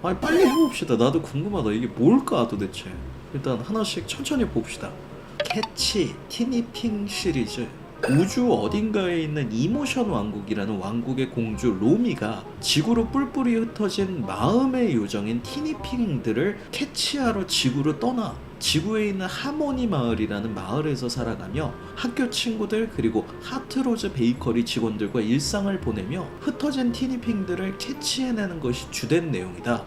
아니 빨리 해봅시다. 나도 궁금하다. 이게 뭘까 도대체. 일단 하나씩 천천히 봅시다. 캐치 티니핑 시리즈. 우주 어딘가에 있는 이모션 왕국이라는 왕국의 공주 로미가 지구로 뿔뿔이 흩어진 마음의 요정인 티니핑들을 캐치하러 지구로 떠나 지구에 있는 하모니 마을이라는 마을에서 살아가며 학교 친구들 그리고 하트로즈 베이커리 직원들과 일상을 보내며 흩어진 티니핑들을 캐치해내는 것이 주된 내용이다.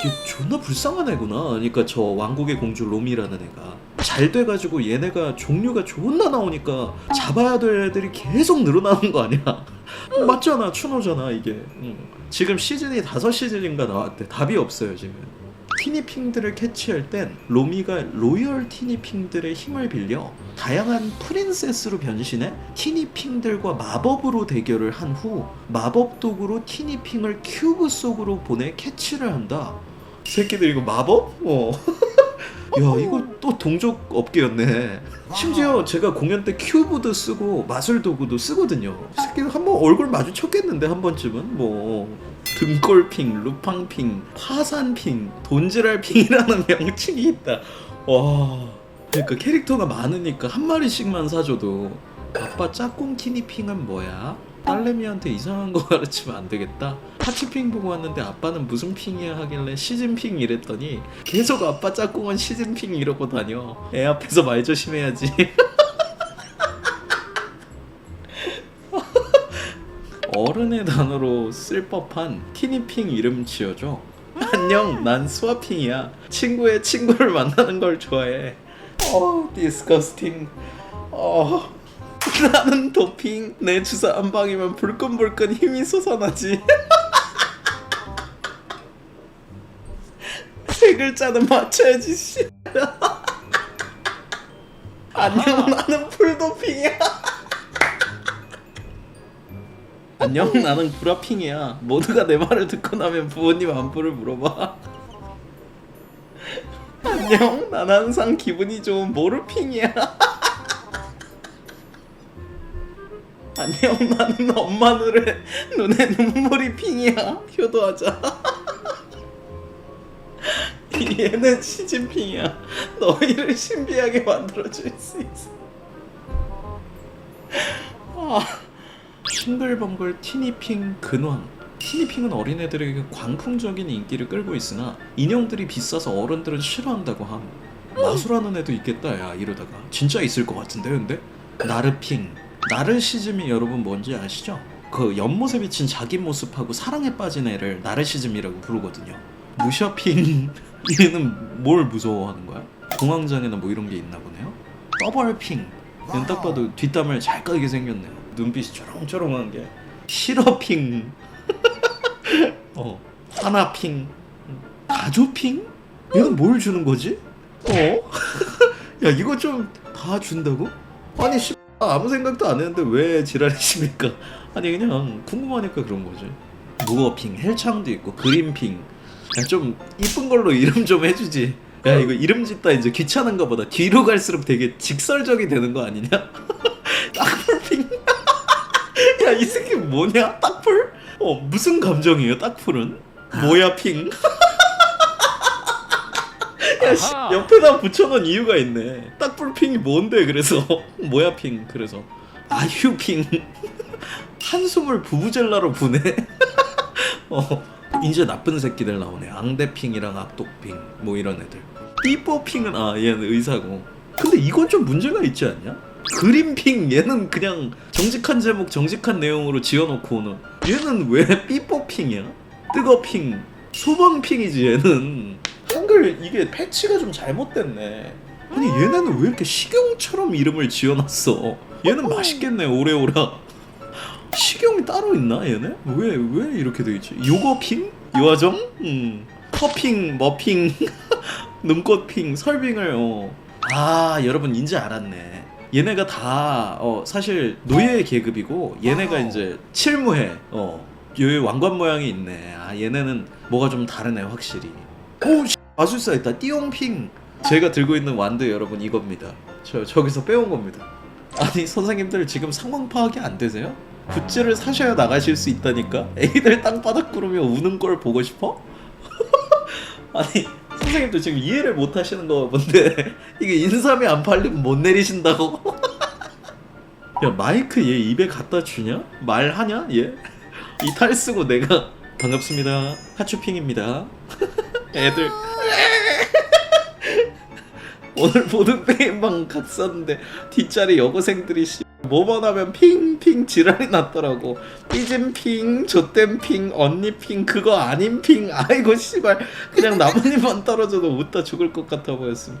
이게 존나 불쌍한 애구나. 그러니까 저 왕국의 공주 로미라는 애가 잘 돼가지고 얘네가 종류가 존나 나오니까 잡아야 될 애들이 계속 늘어나는 거 아니야? 맞잖아, 추노잖아 이게. 응. 지금 시즌이 다섯 시즌인가 나왔대. 답이 없어요 지금. 티니핑들을 캐치할 땐 로미가 로열 티니핑들의 힘을 빌려 다양한 프린세스로 변신해 티니핑들과 마법으로 대결을 한 후 마법 도구로 티니핑을 큐브 속으로 보내 캐치를 한다. 새끼들 이거 마법? 어. 야 이거 또 동족 업계였네. 심지어 제가 공연 때 큐브도 쓰고 마술 도구도 쓰거든요. 새끼들 한번 얼굴 마주쳤겠는데 한 번쯤은 뭐 등골핑, 루팡핑, 화산핑, 돈지랄핑이라는 명칭이 있다. 와. 그러니까 캐릭터가 많으니까 한 마리씩만 사줘도 아빠 짝꿍 티니핑은 뭐야? 딸내미한테 이상한 거 가르치면 안 되겠다. 하치핑 보고 왔는데 아빠는 무슨 핑이야 하길래 시즌핑 이랬더니 계속 아빠 짝꿍은 시즌핑 이러고 다녀. 애 앞에서 말 조심해야지. 어른의 단어로 쓸 법한 티니핑 이름 지어줘. 안녕, 난 스와핑이야. 친구의 친구를 만나는 걸 좋아해. 어, 디스커스팅. 어, 나는 도핑. 내 주사 한 방이면 불끈불끈 힘이 솟아나지. 세 글자는 맞춰야지. 씨. 안녕, 나는 풀도핑이야. 안녕? 나는 구라핑이야. 모두가 내 말을 듣고 나면 부모님 안부를 물어봐. 안녕? 난 항상 기분이 좋은 모르핑이야. 안녕? 나는 엄마 눈에 눈에 눈물이 핑이야. 효도하자. 얘는 시진핑이야. 너희를 신비하게 만들어줄 수 있어. 아 싱글벙글 티니핑 근황 티니핑은 어린애들에게 광풍적인 인기를 끌고 있으나 인형들이 비싸서 어른들은 싫어한다고 함. 마술하는 애도 있겠다 야 이러다가. 진짜 있을 것 같은데 근데? 나르핑. 나르시즘이 여러분 뭔지 아시죠? 그 연못에 비친 자기 모습하고 사랑에 빠진 애를 나르시즘이라고 부르거든요. 무셔핑. 얘는 뭘 무서워하는 거야? 공황장애나 뭐 이런 게 있나 보네요? 더벌핑. 얘는 딱 봐도 뒷담을 잘 까게 생겼네요 눈빛이 초롱초롱한 게 시러핑 어 하나핑 가조핑 얘는 뭘 주는 거지? 어? 야 이거 좀 다 준다고? 아니 씨 아무 생각도 안 했는데 왜 지랄이십니까? 아니 그냥 궁금하니까 그런 거지 무어핑 헬창도 있고 그린핑 야 좀 이쁜 걸로 이름 좀 해주지 야 이거 이름 짓다 이제 귀찮은가 보다 뒤로 갈수록 되게 직설적이 되는 거 아니냐? 딱풀핑 야 이 새끼 뭐냐 딱풀? 어 무슨 감정이에요 딱풀은? 뭐야 핑? 야 씨 아하. 옆에다 붙여놓은 이유가 있네 딱풀 핑이 뭔데 그래서 뭐야 핑 그래서 아휴 핑 한숨을 부부젤라로 부네 어 이제 나쁜 새끼들 나오네 앙대핑이랑 악독핑 뭐 이런 애들 삐뽀핑은 아 얘는 의사고 근데 이건 좀 문제가 있지 않냐? 그린핑 얘는 그냥 정직한 제목 정직한 내용으로 지어놓고 오는 얘는 왜 삐뽀핑이야? 뜨거핑 소방핑이지 얘는 한글 이게 패치가 좀 잘못됐네 아니 얘네는 왜 이렇게 식용처럼 이름을 지어놨어 얘는 맛있겠네 오레오라 식용이 따로 있나 얘네? 왜 왜 이렇게 돼 있지? 요거핑? 요아정? 음. 커핑, 머핑, 눈꽃핑, 설빙을 어. 아 여러분 인지 알았네. 얘네가 다 어, 사실 노예 계급이고 얘네가 와우. 이제 칠무해. 어. 여기 왕관 모양이 있네. 아 얘네는 뭐가 좀 다르네 확실히. 오 씨, 마술사 있다. 띠용핑. 제가 들고 있는 완드 여러분 이겁니다. 저 저기서 빼온 겁니다. 아니 선생님들 지금 상황 파악이 안 되세요? 굿즈를 사셔야 나가실 수 있다니까 애기들 땅바닥 구르며 우는 걸 보고 싶어? 아니 선생님도 지금 이해를 못 하시는 거 본데 이게 인삼이 안 팔리면 못 내리신다고? 야 마이크 얘 입에 갖다 주냐? 말하냐 얘? 이탈 쓰고 내가 반갑습니다 하추핑입니다 애들 오늘 보는 게임방 갔었는데 뒷자리 여고생들이 씨 뭐만 하면 핑핑 지랄이 났더라고. 삐진 핑, 조땜 핑, 언니 핑, 그거 아닌 핑. 아이고 씨발. 그냥 나뭇잎만 떨어져도 웃다 죽을 것 같아 보였음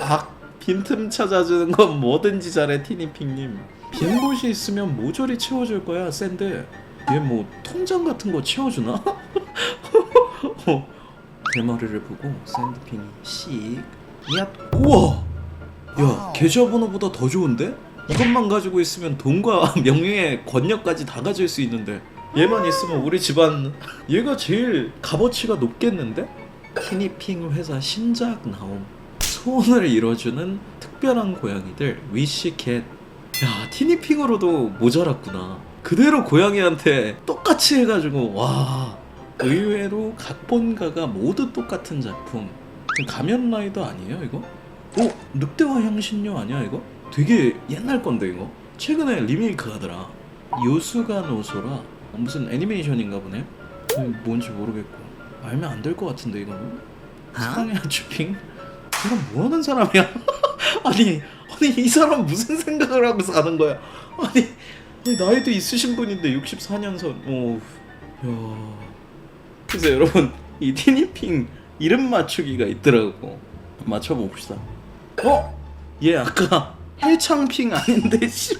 아 빈틈 찾아주는 건 뭐든지 잘해 티니핑님. 빈 곳이 있으면 모조리 채워줄 거야 샌드. 얘 뭐 통장 같은 거 채워주나? 대머리를 보고 샌드핑이 씩. 얍. 우와! 야 계좌번호보다 더 좋은데? 이것만 가지고 있으면 돈과 명예의 권력까지 다 가질 수 있는데 얘만 있으면 우리 집안 얘가 제일 값어치가 높겠는데? 티니핑 회사 신작 나옴 소원을 이뤄주는 특별한 고양이들 위시캣 야 티니핑으로도 모자랐구나 그대로 고양이한테 똑같이 해가지고 와 의외로 각본가가 모두 똑같은 작품 가면 라이더 아니에요 이거? 어? 늑대와 향신료 아니야 이거? 되게 옛날 건데 이거? 최근에 리메이크 하더라. 요수가 노소라? 무슨 애니메이션인가 보네? 음, 뭔지 모르겠고. 알면 안 될 것 같은데 이거는 사랑의 하츄핑? 이건 뭐하는 사람이야? 아니 아니 이 사람 무슨 생각을 하고 사는 거야? 아니, 아니 나이도 있으신 분인데 64년선. 오, 야. 그래서 여러분 이 티니핑 이름 맞추기가 있더라고. 맞춰봅시다. 어? 얘 아까 헬창핑 아닌데 씨.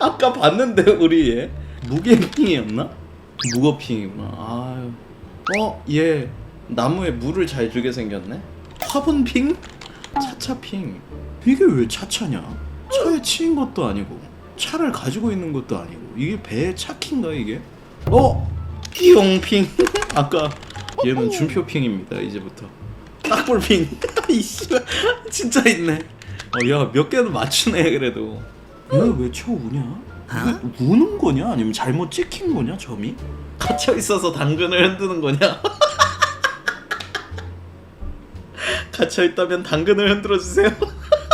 아까 봤는데 우리 얘. 무게핑이었나? 무거핑이구나. 아유. 어얘. 나무에 물을 잘 주게 생겼네. 화분핑? 차차핑. 이게 왜 차차냐? 차에 치인 것도 아니고 차를 가지고 있는 것도 아니고 이게 배의 차키인가 이게? 어? 끼용핑. 아까 얘는 준표핑입니다 이제부터. 딱볼핑. 이씨 진짜 있네 어, 야 몇 개는 맞추네 그래도 얘왜초 우냐? 이거 우는 거냐? 아니면 잘못 찍힌 거냐 점이? 갇혀 있어서 당근을 흔드는 거냐? 갇혀 있다면 당근을 흔들어 주세요.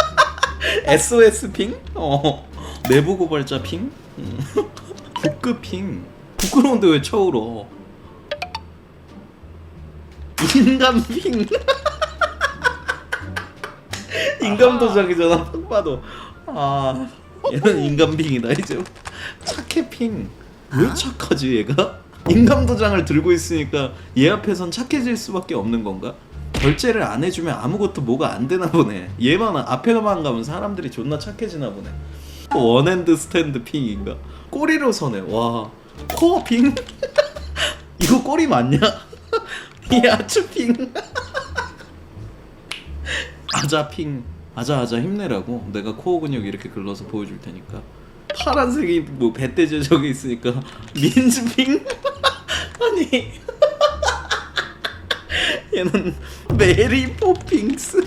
SOS 핑? 어. 내부 고발자 핑? 음. 북극 핑. 부끄러운데 왜 쳐울어? 인간 핑. 인간 도장이잖아. 딱 봐도. 아, 얘는 인간 핑이다 이제. 착해 핑. 왜 착하지 얘가? 인간 도장을 들고 있으니까 얘 앞에선 착해질 수밖에 없는 건가? 결제를 안 해주면 아무것도 뭐가 안 되나 보네. 얘만 앞에만 가면 사람들이 존나 착해지나 보네. 원핸드 스탠드 핑인가? 꼬리로 서네. 와. 코어 핑? 이거 꼬리 맞냐? 야추 핑. 아자 핑. 아자 아자 힘내라고. 내가 코어 근육 이렇게 글러서 보여줄 테니까. 파란색이 뭐 배때지 저기 있으니까 민즈 핑? 아니. 얘는 메리 포핑스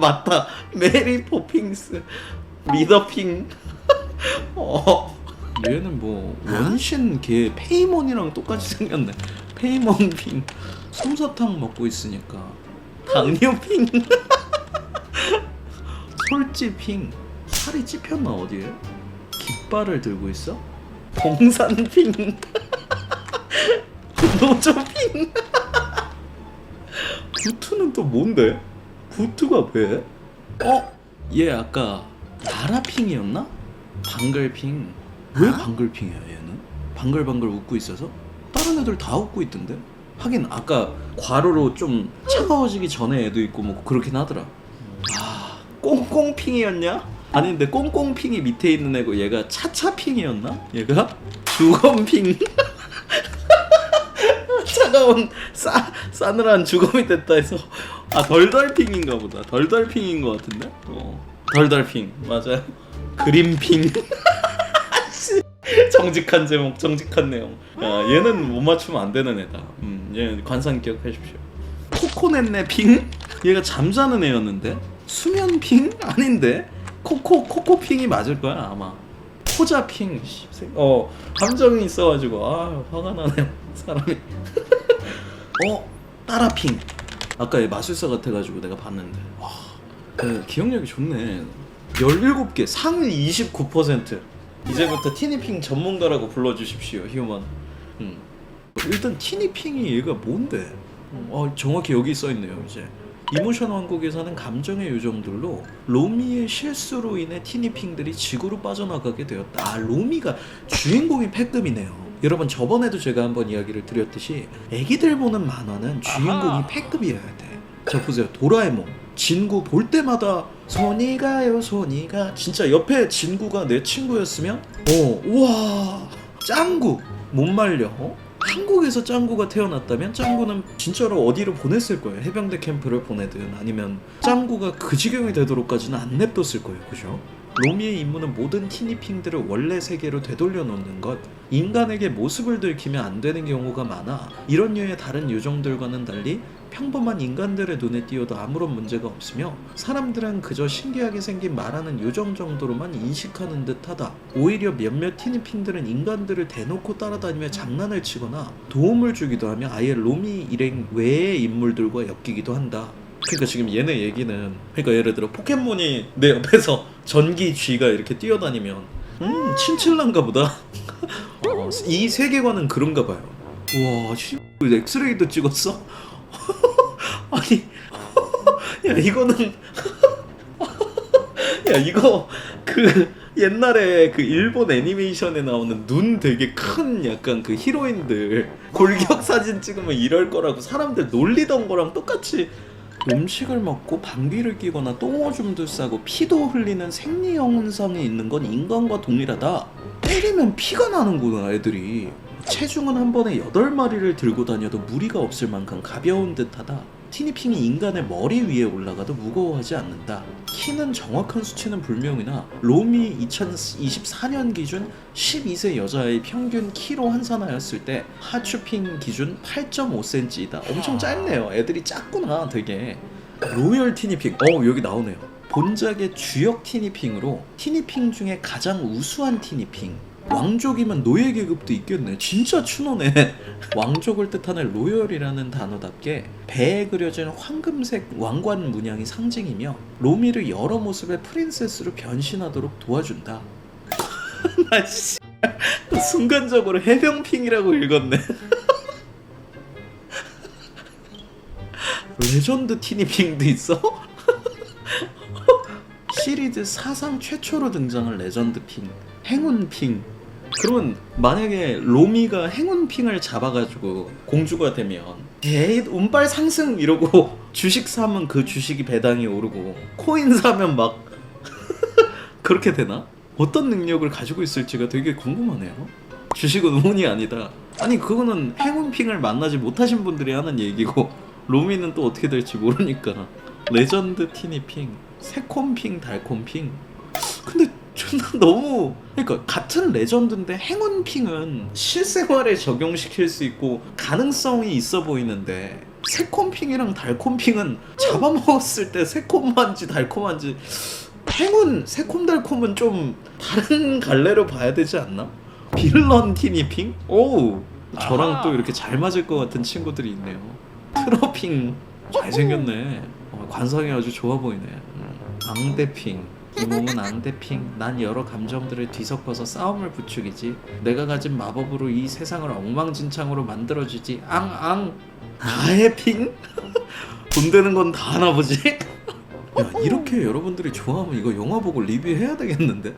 맞다 메리 포핑스 미더핑 어 얘는 뭐 원신 걔 페이몬이랑 똑같이 생겼네 페이몬핑 솜사탕 먹고 있으니까 당뇨핑 솔지핑 살이 찝혔나 어디에 깃발을 들고 있어 봉산핑 노조핑 부트는 또 뭔데? 부트가 왜? 어? 얘 아까 나라핑이었나? 방글핑 왜 방글핑이야 얘는? 방글방글 웃고 있어서? 다른 애들 다 웃고 있던데? 하긴 아까 과로로 좀 차가워지기 전에 애도 있고 뭐 그렇긴 하더라. 아 꽁꽁핑이었냐? 아닌데 꽁꽁핑이 밑에 있는 애고 얘가 차차핑이었나? 얘가? 주검핑. 차가운 싸 싸늘한 주검이 됐다 해서. 아 덜덜핑인가 보다. 덜덜핑인 것 같은데? 어. 덜덜핑. 맞아요. 그린핑. 씨, 정직한 제목 정직한 내용. 야 얘는 못 맞추면 안 되는 애다. 음 얘는 관상 기억하십시오. 코코넷네 핑? 얘가 잠자는 애였는데? 수면 핑? 아닌데? 코코 코코 핑이 맞을 거야 아마. 코자핑 씨, 어 감정이 있어가지고 아 화가 나네요 사람이. 어 따라 핑. 아까 마술사 같아가지고 내가 봤는데. 와 그 기억력이 좋네. 17개 상위 29% 이제부터 티니핑 전문가라고 불러주십시오 휴먼. 음. 일단 티니핑이 얘가 뭔데? 어, 정확히 여기 써있네요 이제. 이모션 왕국에서는 감정의 요정들로 로미의 실수로 인해 티니핑들이 지구로 빠져나가게 되었다. 아 로미가 주인공이 패급이네요. 여러분 저번에도 제가 한번 이야기를 드렸듯이 애기들 보는 만화는 주인공이. 패급이어야 돼자 보세요 도라에몽 진구 볼 때마다 손이 가요 손이 가 진짜 옆에 진구가 내 친구였으면 어 우와 짱구 못 말려 어? 한국에서 짱구가 태어났다면 짱구는 진짜로 어디로 보냈을 거예요 해병대 캠프를 보내든 아니면 짱구가 그 지경이 되도록까지는 안 냅뒀을 거예요 그죠? 로미의 임무는 모든 티니핑들을 원래 세계로 되돌려 놓는 것 인간에게 모습을 들키면 안 되는 경우가 많아 이런 류의 다른 요정들과는 달리 평범한 인간들의 눈에 띄어도 아무런 문제가 없으며 사람들은 그저 신기하게 생긴 말하는 요정 정도로만 인식하는 듯하다. 오히려 몇몇 티니핑들은 인간들을 대놓고 따라다니며 장난을 치거나 도움을 주기도 하며 아예 로미 일행 외의 인물들과 엮이기도 한다. 그러니까 지금 얘네 얘기는 그러니까 예를 들어 포켓몬이 내 옆에서 전기 쥐가 이렇게 뛰어다니면 음 친칠란가 보다. 어, 이 세계관은 그런가 봐요. 와, 씨, 엑스레이도 찍었어? 아니, 야 이거는, 야 이거 그 옛날에 그 일본 애니메이션에 나오는 눈 되게 큰 약간 그 히로인들 골격 사진 찍으면 이럴 거라고 사람들 놀리던 거랑 똑같이 음식을 먹고 방귀를 뀌거나 똥오줌도 싸고 피도 흘리는 생리 현상이 있는 건 인간과 동일하다. 때리면 피가 나는구나 애들이. 체중은 한 번에 8마리를 들고 다녀도 무리가 없을 만큼 가벼운 듯하다. 티니핑이 인간의 머리 위에 올라가도 무거워하지 않는다. 키는 정확한 수치는 불명이나 로미 2024년 기준 12세 여자의 평균 키로 환산하였을 때 하추핑 기준 8.5cm이다. 엄청 짧네요. 애들이 작구나 되게. 로열 티니핑. 어 여기 나오네요. 본작의 주역 티니핑으로 티니핑 중에 가장 우수한 티니핑. 왕족이면 노예 계급도 있겠네. 진짜 추노네. 왕족을 뜻하는 로열이라는 단어답게 배에 그려진 황금색 왕관 문양이 상징이며 로미를 여러 모습의 프린세스로 변신하도록 도와준다. 나 씨. 순간적으로 해병핑이라고 읽었네. 레전드 티니핑도 있어? 시리즈 사상 최초로 등장한 레전드 핑, 행운 핑. 그러면 만약에 로미가 행운 핑을 잡아가지고 공주가 되면 에이 운빨 상승 이러고 주식 사면 그 주식이 배당이 오르고 코인 사면 막 그렇게 되나? 어떤 능력을 가지고 있을지가 되게 궁금하네요. 주식은 운이 아니다. 아니 그거는 행운 핑을 만나지 못하신 분들이 하는 얘기고 로미는 또 어떻게 될지 모르니까 레전드 티니핑, 새콤핑, 달콤핑. 근데 존나 너무 그러니까 같은 레전드인데 행운핑은 실생활에 적용시킬 수 있고 가능성이 있어 보이는데 새콤핑이랑 달콤핑은 잡아먹었을 때 새콤한지 달콤한지 행운 새콤달콤은 좀 다른 갈래로 봐야 되지 않나? 빌런 티니핑? 오우 저랑 아하. 또 이렇게 잘 맞을 것 같은 친구들이 있네요 트러핑 잘생겼네 어, 관상이 아주 좋아 보이네 음. 앙대핑 이 몸은 앙대핑 난 여러 감정들을 뒤섞어서 싸움을 부추기지 내가 가진 마법으로 이 세상을 엉망진창으로 만들어주지 앙앙 아해핑? 돈 되는 건 다 하나 보지? 야 이렇게 여러분들이 좋아하면 이거 영화 보고 리뷰해야 되겠는데?